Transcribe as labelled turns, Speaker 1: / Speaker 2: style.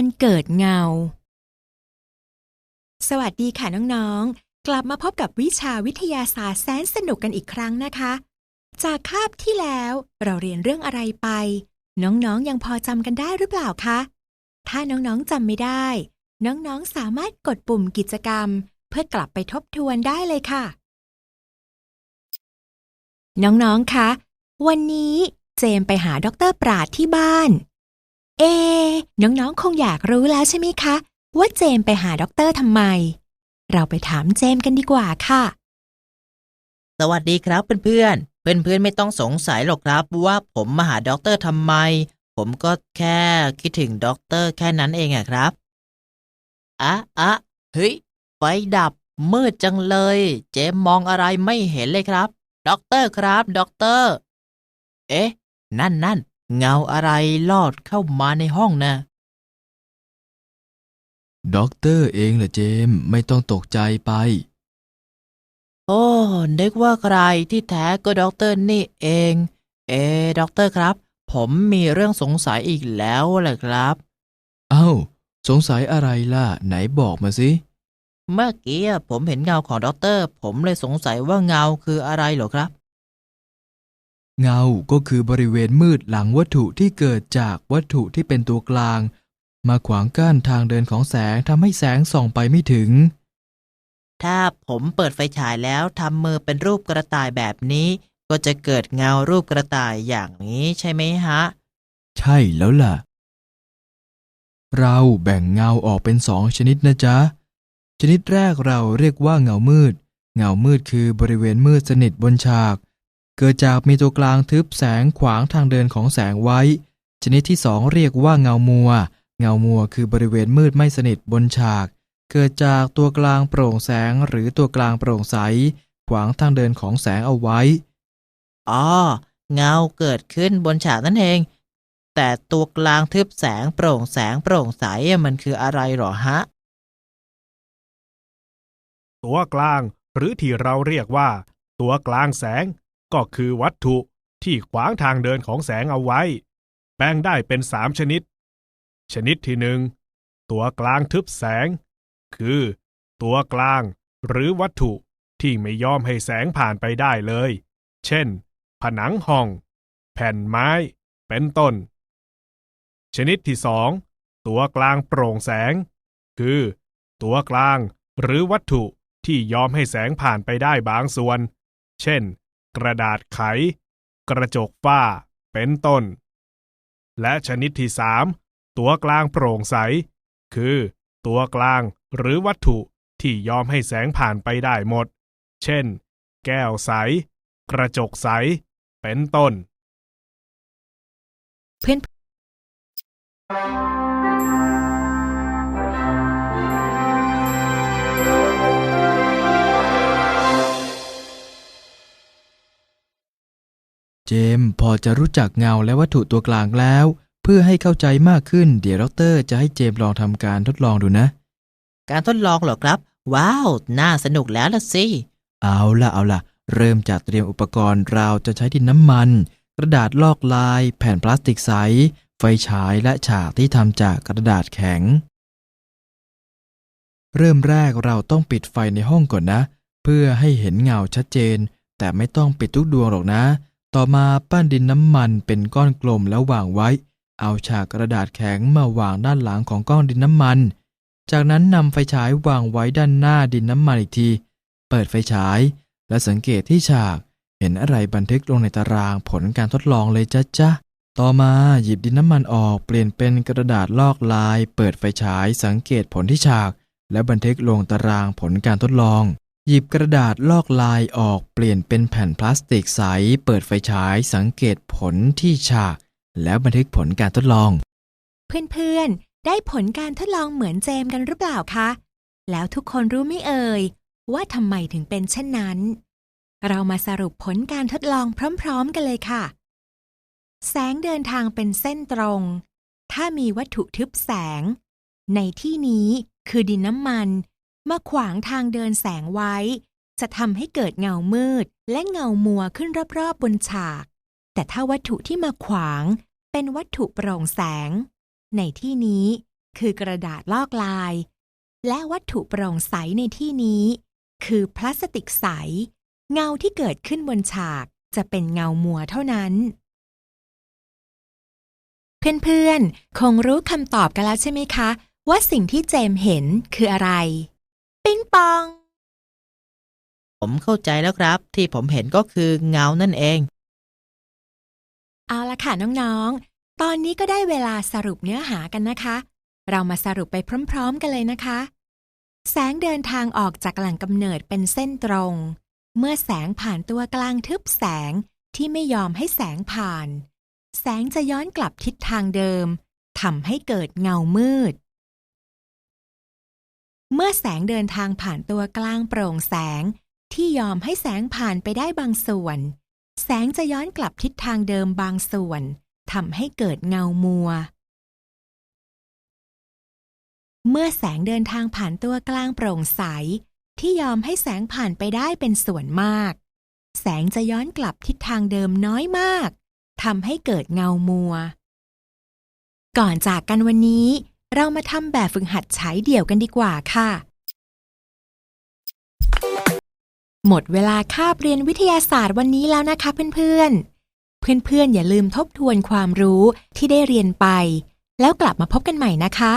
Speaker 1: การเกิดเงา สวัสดีค่ะน้องๆ กลับมาพบกับวิชาวิทยาศาสตร์แสนสนุกกันอีกครั้งนะคะ จากคาบที่แล้วเราเรียนเรื่องอะไรไป น้องๆยังพอจำกันได้หรือเปล่าคะ ถ้าน้องๆจำไม่ได้ น้องๆสามารถกดปุ่มกิจกรรม เพื่อกลับไปทบทวนได้เลยค่ะ น้องๆคะ วันนี้เจมไปหาดรปราดที่บ้าน เอ น้องๆ คงอยากรู้แล้วใช่ไหมคะ ว่าเจมไปหาด็อกเตอร์ทำไม เราไปถามเจมกันดีกว่าค่ะ
Speaker 2: สวัสดีครับเพื่อนๆ เพื่อนๆ ไม่ต้องสงสัยหรอกครับว่าผมมาหาด็อกเตอร์ทำไม ผมก็แค่คิดถึงด็อกเตอร์แค่นั้นเองอะครับอะอะเฮ้ย ไฟดับมืดจังเลย เจมมองอะไรไม่เห็นเลยครับ ด็อกเตอร์ครับ ด็อกเตอร์ เอ๊ะ นั่นนั่น เงาอะไรลอดเข้ามาในห้องนะ
Speaker 3: ด็อกเตอร์เองเหรอเจมส์ไม่ต้องตกใจไป
Speaker 2: โอ้นึกว่าใครที่แท้ก็ด็อกเตอร์นี่เอง เอ๊ะด็อกเตอร์ครับ ผมมีเรื่องสงสัยอีกแล้วแหละครับ
Speaker 3: เอ้าสงสัยอะไรล่ะ ไหนบอกมาสิ
Speaker 2: เมื่อกี้ผมเห็นเงาของด็อกเตอร์ ผมเลยสงสัยว่าเงาคืออะไรเหรอครับ
Speaker 3: เงาก็คือบริเวณมืดหลังวัตถุที่เกิดจากวัตถุที่เป็นตัวกลาง มาขวางกั้นทางเดินของแสงทำให้แสงส่องไปไม่ถึง
Speaker 2: ถ้าผมเปิดไฟฉายแล้วทำมือเป็นรูปกระต่ายแบบนี้ ก็จะเกิดเงารูปกระต่ายอย่างนี้ใช่ไหมฮะ
Speaker 3: ใช่แล้วล่ะ เราแบ่งเงาออกเป็นสองชนิดนะจ๊ะ ชนิดแรกเราเรียกว่าเงามืด เงามืดคือบริเวณมืดสนิทบนฉาก เกิดจากมีตัวกลางทึบแสงขวางทางเดินของแสงไว้ ชนิดที่สองเรียกว่าเงามัว เงามัวคือบริเวณมืดไม่สนิทบนฉาก เกิดจากตัวกลางโปร่งแสงหรือตัวกลางโปร่งใส ขวางทางเดินของแสงเอาไว้
Speaker 2: อ๋อ เงาเกิดขึ้นบนฉากนั่นเอง แต่ตัวกลางทึบแสงโปร่งแสงโปร่งใสมันคืออะไรเหรอฮะ
Speaker 4: ตัวกลางหรือที่เราเรียกว่า ตัวกลางแสง ก็คือวัตถุที่ขวางทางเดินของแสงเอาไว้ แบ่งได้เป็นสามชนิด ชนิดที่หนึ่งตัวกลางทึบแสง คือ ตัวกลางหรือวัตถุที่ไม่ยอมให้แสงผ่านไปได้เลย เช่น ผนังห้อง แผ่นไม้ เป็นต้น ชนิดที่สองตัวกลางโปร่งแสง คือ ตัวกลางหรือวัตถุที่ยอมให้แสงผ่านไปได้บางส่วน เช่น กระดาษไข กระจกฝ้า เป็นต้น และชนิดที่สามตัวกลางโปร่งใส คือ ตัวกลางหรือวัตถุที่ยอมให้แสงผ่านไปได้หมด เช่น แก้วใส กระจกใส เป็นต้น
Speaker 1: เพื่อน
Speaker 3: เจมส์พอจะรู้จักเงาและวัตถุตัวกลางแล้ว เพื่อให้เข้าใจมากขึ้น เดี๋ยวดอกเตอร์จะให้เจมส์ลองทำการทดลองดูนะ
Speaker 2: การทดลองเหรอครับ ว้าว น่าสนุกแล้วล่ะสิ
Speaker 3: เอาล่ะเอาล่ะเริ่มจากเตรียมอุปกรณ์เราจะใช้ดินน้ำมัน กระดาษลอกลาย แผ่นพลาสติกใส ไฟฉายและฉากที่ทำจากกระดาษแข็ง เริ่มแรกเราต้องปิดไฟในห้องก่อนนะ เพื่อให้เห็นเงาชัดเจน แต่ไม่ต้องปิดทุกดวงหรอกนะ ต่อมาปั้นดินน้ำมันเป็นก้อนกลมแล้ววางไว้ เอาฉากกระดาษแข็งมาวางด้านหลังของก้อนดินน้ำมัน จากนั้นนำไฟฉายวางไว้ด้านหน้าดินน้ำมันอีกที เปิดไฟฉาย และสังเกตที่ฉาก เห็นอะไรบันทึกลงในตารางผลการทดลองเลยจ้ะจ้ะต่อมาหยิบดินน้ำมันออกเปลี่ยนเป็นกระดาษลอกลาย เปิดไฟฉายสังเกตผลที่ฉาก และบันทึกลงตารางผลการทดลอง หยิบกระดาษลอกลายออกเปลี่ยนเป็นแผ่นพลาสติกใส เปิดไฟฉายสังเกตผลที่ฉาก แล้วบันทึกผลการทดลอง
Speaker 1: เพื่อนๆ ได้ผลการทดลองเหมือนเจมกันหรือเปล่าคะ แล้วทุกคนรู้ไม่เอ่ย ว่าทำไมถึงเป็นเช่นนั้น เรามาสรุปผลการทดลองพร้อมๆกันเลยค่ะ แสงเดินทางเป็นเส้นตรง ถ้ามีวัตถุทึบแสง ในที่นี้คือดินน้ำมัน มาขวางทางเดินแสงไว้ จะทำให้เกิดเงามืดและเงามัวขึ้นรอบๆบนฉาก แต่ถ้าวัตถุที่มาขวาง เป็นวัตถุโปร่งแสง ในที่นี้คือกระดาษลอกลาย และวัตถุโปร่งใสในที่นี้ คือพลาสติกใส เงาที่เกิดขึ้นบนฉากจะเป็นเงามัวเท่านั้น เพื่อนๆ คงรู้คำตอบกันแล้วใช่ไหมคะ ว่าสิ่งที่เจมเห็นคืออะไร ปิ๊งปอง
Speaker 2: ผมเข้าใจแล้วครับ ที่ผมเห็นก็คือเงานั่นเอง
Speaker 1: เอาละค่ะน้องๆ ตอนนี้ก็ได้เวลาสรุปเนื้อหากันนะคะ เรามาสรุปไปพร้อมๆกันเลยนะคะ แสงเดินทางออกจากแหล่งกำเนิดเป็นเส้นตรง เมื่อแสงผ่านตัวกลางทึบแสงที่ไม่ยอมให้แสงผ่าน แสงจะย้อนกลับทิศทางเดิมทำให้เกิดเงามืด เมื่อแสงเดินทางผ่านตัวกลางโปร่งแสง ที่ยอมให้แสงผ่านไปได้บางส่วน แสงจะย้อนกลับทิศทางเดิมบางส่วนทำให้เกิดเงามัว เมื่อแสงเดินทางผ่านตัวกลางโปร่งใส ที่ยอมให้แสงผ่านไปได้เป็นส่วนมาก แสงจะย้อนกลับทิศทางเดิมน้อยมากทำให้เกิดเงามัว ก่อนจากกันวันนี้ เรามาทำแบบฝึกหัดใช้เดี่ยวกันดีกว่าค่ะ หมดเวลาคาบเรียนวิทยาศาสตร์วันนี้แล้วนะคะเพื่อนๆ เพื่อนๆ อย่าลืมทบทวนความรู้ที่ได้เรียนไป แล้วกลับมาพบกันใหม่นะคะ